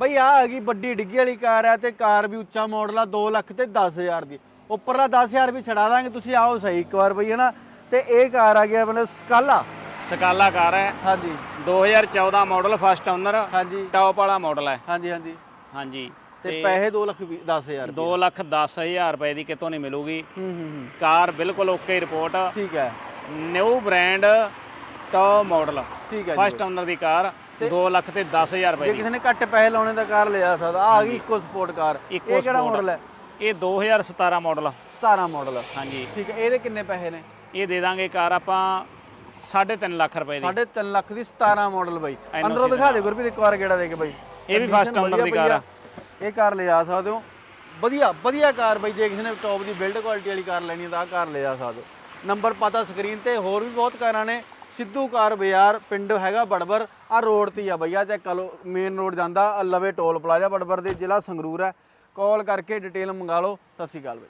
ਬਈ ਆ ਹੈਗੀ ਵੱਡੀ ਡਿੱਗੀ ਵਾਲੀ ਕਾਰ ਹੈ ਤੇ ਕਾਰ ਵੀ ਉੱਚਾ ਮਾਡਲ ਆ 2 ਲੱਖ ਤੇ 10000 ਦੀ। ਉੱਪਰਲਾ 10000 ਵੀ ਛਡਾ ਦਾਂਗੇ ਤੁਸੀਂ ਆਓ ਸਹੀ ਇੱਕ ਵਾਰ ਬਈ ਹਨਾ? ਤੇ ਇਹ ਕਾਰ ਆ ਗਿਆ ਆਪਣੇ ਸਕਾਲਾ ਸਕਾਲਾ ਕਾਰ ਹੈ। ਹਾਂਜੀ। 2014 ਮਾਡਲ ਫਸਟ ਓਨਰ ਹਾਂਜੀ। ਟੌਪ ਵਾਲਾ ਮਾਡਲ ਹੈ। ਹਾਂਜੀ ਹਾਂਜੀ। ਹਾਂਜੀ। ਤੇ ਪੈਸੇ 2 ਲੱਖ 10000 2 ਲੱਖ 10000 ਰੁਪਏ ਦੀ ਕਿਤੋਂ ਨਹੀਂ ਮਿਲੂਗੀ। ਹੂੰ ਹੂੰ ਕਾਰ ਬਿਲਕੁਲ ਓਕੇ ਰਿਪੋਰਟ ਠੀਕ ਹੈ। ਨਿਊ ਬ੍ਰਾਂਡ ਟੌਪ ਮਾਡਲ ਠੀਕ ਹੈ ਫਸਟ ਓਨਰ ਦੀ ਕਾਰ। 2 ਲੱਖ ਤੇ 10000 ਰੁਪਏ ਜੇ ਦੀ। ਕਿਸੇ ਨੇ ਘੱਟ ਪੈਸੇ ਲਾਉਣੇ ਤਾਂ ਕਾਰ ਲਿਆ ਸਕਦਾ। ਆ ਗਈ ਇਕੋ ਸਪੋਰਟ ਕਾਰ। ਇਹ ਕਿਹੜਾ Sport। ਮਾਡਲ ਹੈ? ਇਹ 2017 ਮਾਡਲ 17 ਮਾਡਲ ਹਾਂਜੀ। ਠੀਕ ਹੈ ਇਹਦੇ ਕਿੰਨੇ ਪੈਸੇ ਨੇ? ਇਹ ਦੇ ਦਾਂਗੇ ਕਾਰ ਆਪਾਂ 3.5 ਲੱਖ ਰੁਪਏ ਦੀ। 3.5 ਲੱਖ ਦੀ 17 ਮਾਡਲ ਬਾਈ। NOC ਅੰਦਰੋਂ ਦਿਖਾ ਦੇ ਗੁਰਪ੍ਰੀਤ ਇੱਕ ਵਾਰ ਗੇੜਾ ਦੇ ਕੇ ਬਾਈ। ਇਹ ਵੀ Condition first owner ਵਧੀਆ ਦੀ ਕਾਰ ਆ। ਇਹ ਕਾਰ ਲਿਜਾ ਸਕਦੇ ਹੋ। ਵਧੀਆ ਵਧੀਆ ਕਾਰ ਬਾਈ। ਜੇ ਕਿਸੇ ਨੇ ਟੌਪ ਦੀ ਬਿਲਡ ਕੁਆਲਿਟੀ ਵਾਲੀ ਕਾਰ ਲੈਣੀ ਤਾਂ ਆਹ ਕਾਰ ਲਿਜਾ ਸਕਦੇ ਹੋ। ਨੰਬਰ ਪਤਾ ਸਕਰੀਨ ਤੇ ਹੋਰ ਵੀ ਬਹੁਤ ਕਾਰਾਂ ਨੇ। ਸਿੱਧੂ ਕਾਰ ਬਾਜ਼ਾਰ, ਪਿੰਡ ਹੈਗਾ ਬੜਬਰ ਆ ਰੋਡ ਤੇ ਹੀ ਆ ਬਈਆ ਚੈੱਕ ਕਰ ਲਓ ਮੇਨ ਰੋਡ ਜਾਂਦਾ ਲਵੇ ਟੋਲ ਪਲਾਜ਼ਾ ਬੜਬਰ ਦੇ, ਜ਼ਿਲ੍ਹਾ ਸੰਗਰੂਰ ਹੈ। ਕਾਲ ਕਰਕੇ ਡਿਟੇਲ ਮੰਗਾ ਲਓ, ਸਤਿ ਸ਼੍ਰੀ ਅਕਾਲ ਬਾਈ।